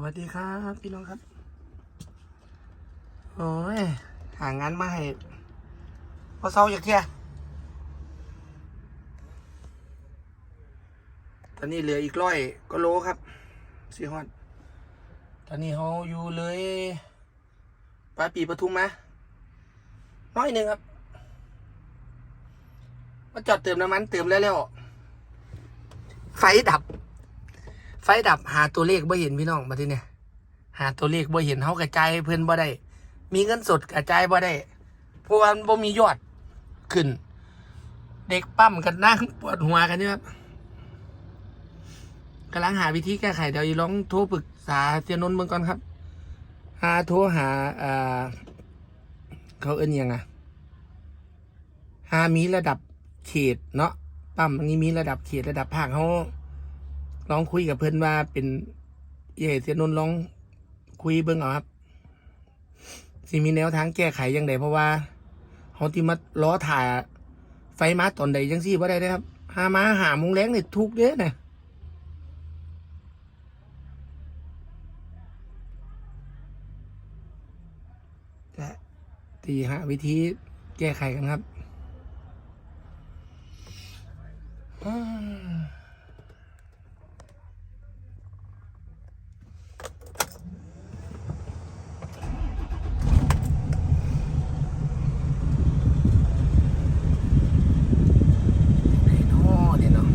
วัสดีครับพี่น้องครับ โอ้ย หางานมาให้พอเศร้าอยากเที่ยตอนนี้เหลืออีกร้อยก็โลครับสี่ฮอด ตอนนี้เขาอยู่เลยปลายปีปทุมมาน้อยหนึ่งครับ มาจอดเติมน้ำมันเติมแล้วแล้วไฟดับ ไฟดับหาตัวเลขบ่เห็นพี่น้องมาที่เนี่ยหาตัวเลขบ่เห็นเขากระจายเพื่อนบ่ได้ มีเงินสดกระจายบ่ได้ เพราะว่ามันบ่มียอดขึ้น เด็กปั้มกันนั่งปวดหัวกันเนี่ยครับกำลังหาวิธีแก้ไขเดี๋ยวอีลองโทรปรึกษาเสียนนท์เมืองก่อนครับ หาโทรหาอ่าเขาเอิ้นยังไงหามีระดับเขตเนาะปั๊มอันนี้มีระดับเขตระดับภาคเขา ลองคุยกับเพื่อนว่าเป็นเย่เสียนนลองคุยเบิ่งเอาครับสิมีแนวทางแก้ไขยังไงเพราะว่าเขาที่มาล้อถ่ายไฟมาตอนใดยังซี่ว่าได้นะครับหามาหามุงแรงนี่ทุกเด้อนะจะตีหาวิธีแก้ไขกันครับอืม ไหนเนาะเดี๋ยวเนาะ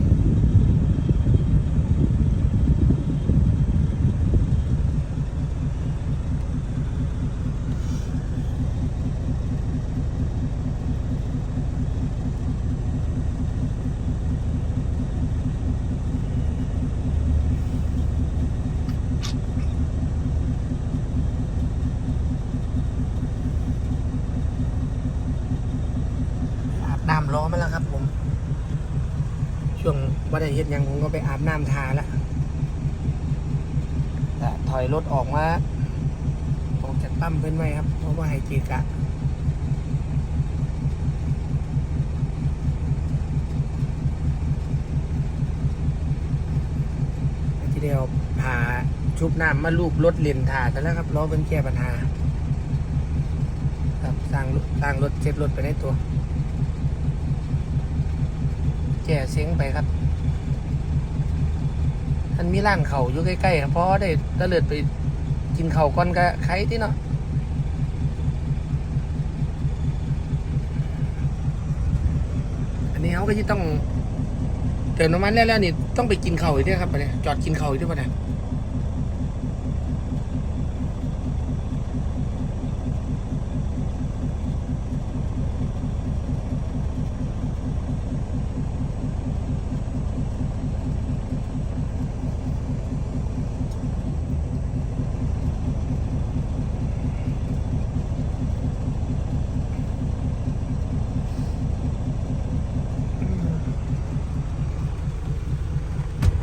อาบน้ำร้อน มาแล้วครับ ผม ช่วงว่าไดเฮ็ดยังผมก็ไปอาบน้ำทาแล้วแต่ถอยรถออกมาออกจากปั๊มเพิ่นไว้ครับ เพราะว่าให้เกะกะที่เดียวพาชุบน้ำมาลูบรถเลนทาแต่แล้วครับล้อเป็นแก้ปัญหาครับสร้างสร้างรถเช็ดรถไปในตัว แก่เสียงไปครับท่านมีร้านเขาอยู่ใกล้ๆครับเพราะได้ตะเลิดไปกินเขาก่อนกับใครที่เนาะอันนี้เขาก็จะต้องเติมน้ำมันแล้วๆนี่ต้องไปกินเข่าอีกด้วยครับไปเนี่ยจอดกินเข่าอีกด้วยปะเนี่ย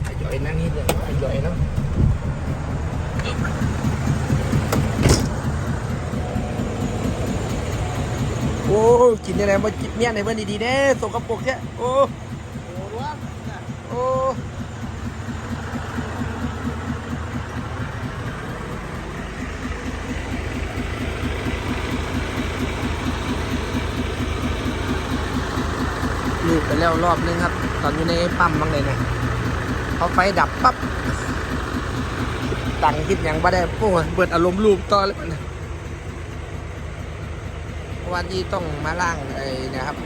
ไอ้ย่อยนั่งนี่เลยไอ้ย่อยเนาะโอ้ กินยังไงมาจิบเมียในเพื่อนดีๆเด้สกปรกเนี่ยโอ้โอ้ลูกไปแล้วรอบนึงครับ ตอนอยู่ในปั๊มบ้างเลยเนี่ยพอไฟดับปั๊บตังคิดยังบ่ได้โอ้ยเบิดอารมณ์รูปต่อเลยมัน วันนี้ต้องมาล่างไอ้นะครับ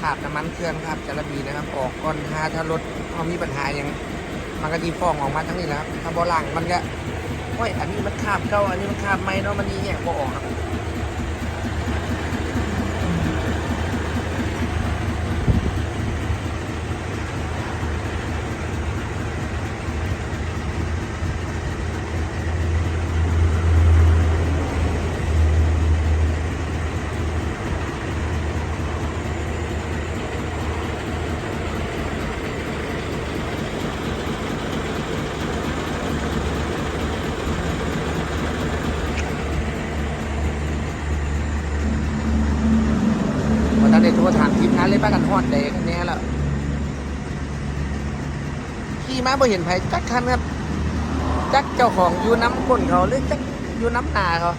ขาดน้ำมันเครื่องครับจระบีนะครับออกก่อนถ้าถ้ารถเขามีปัญหาอย่างมันก็ดีฟองออกมาทั้งนี้แหละครับถ้าบ่ล่างมันก็โอ้ยอันนี้มันขาบเก้าอันนี้มันขาบไหม่เนาะมันนี่เนี่ยบ่ออกครับ วันนั้นได้โทรถามทีม อนเด็กเนนี้แหล้วขี่มาบ่เห็นไผจักคันครับจจักเจ้าของอยู่น้ำก้นเขาหรือจักอยู่น้ำหนาเขา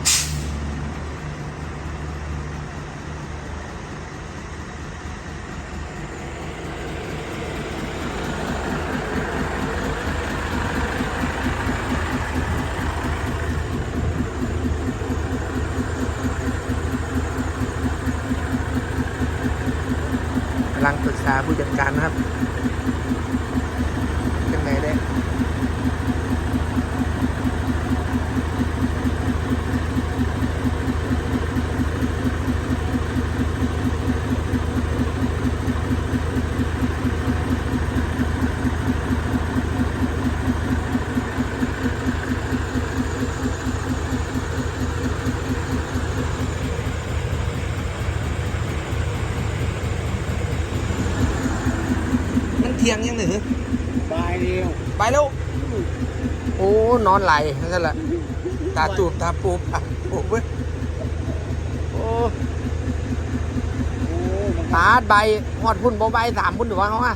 กำลังปรึกษา ผู้จัดการนะครับยังไงได้ ที่ยงยังหนึ่งบายเดียวไปแล้ว โอ้นอนไหลนั่นแหละตาตูบตาปูบตาปูบเว้ยโอ้โอ้มันตาดใบหอดพุ่นบ่ใบสามพุ่นหรือว่าเขาอะ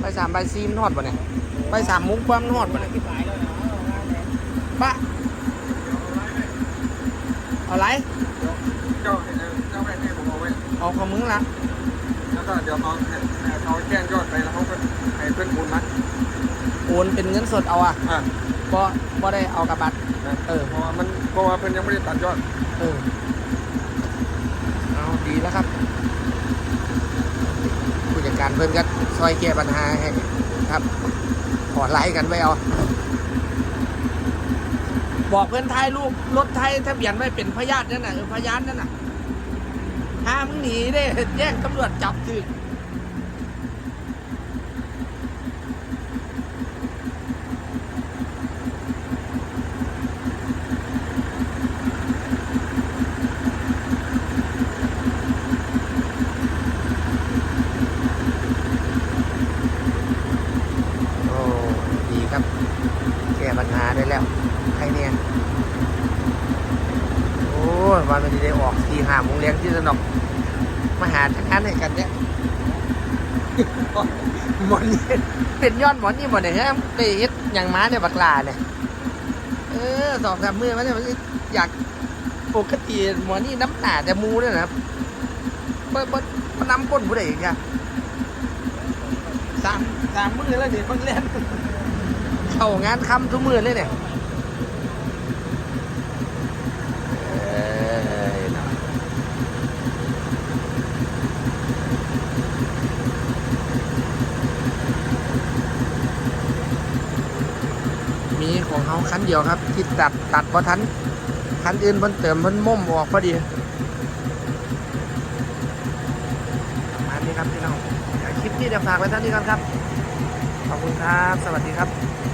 ใบสามใบซีมนหอดป่ะเนี่ยใบสามมุ้งความนหอดป่ะเนี่ยที่บายแล้วนะปะเอาไรเจ้าเจ้าแม่ให้ผมเอาไว้เอาของมึงละแล้ว ก็เดี๋ยวเขาเขาแจ้งยอดไปแล้วเขาก็ให้เพื่อนบุญนะโอนเป็นเงินสดเอาอะอ่าบ่บ่ได้เอากับบัตร เออ เพราะว่ามันเพราะว่าเพื่อนยังไม่ได้ตัดยอด เออ เอาดีแล้วครับ ผู้จัดการเพื่อนก็ซอยแก้ปัญหาให้ครับ ขอไลค์กันไว้เอา บอกเพื่อนไทยรูปรถไทยทะเบียนไว้เป็นพยานนั่นน่ะเออพยานนั่นน่ะห้ามงหนีเด้แจ้งตำรวจจับถึงโอ้ดีครับแก้ปัญหาได้แล้วใครเนี่ยโอ้ยวันมันจะได้ออกทีห้าโมงเลี้ยงที่สนอกาทางานให้กันเนี่ยหมอนนี่เป็นยอดหมอนนี่หมดเลยฮะไปเฮ็ดอย่างม้าเนี่ยบักลาเนี่ยเออสองสามมือมาเนี่ยมันอยากปกติหมอนนี่น้ำหนาแต่มูเนี่ยนะครับเบิ้ลเบิ้ลมันน้ำก้นผู้ใดอีกอะสามสามมือแล้วเนี่ยเพิ่งเล่นเข้างานคำทุกมือเลยเนี่ย เอ้ยเนาะ มีของเขาคันเดียวครับ ที่ตัดตัดเพราะทันคันอื่นเพิ่นเติมเพิ่นม่มออกพอดีประมาณนี้ครับพี่น้องเดี๋ยวคลิปที่เดี๋ยวฝากไว้เท่านี้ก่อนครับ ขอบคุณครับ สวัสดีครับ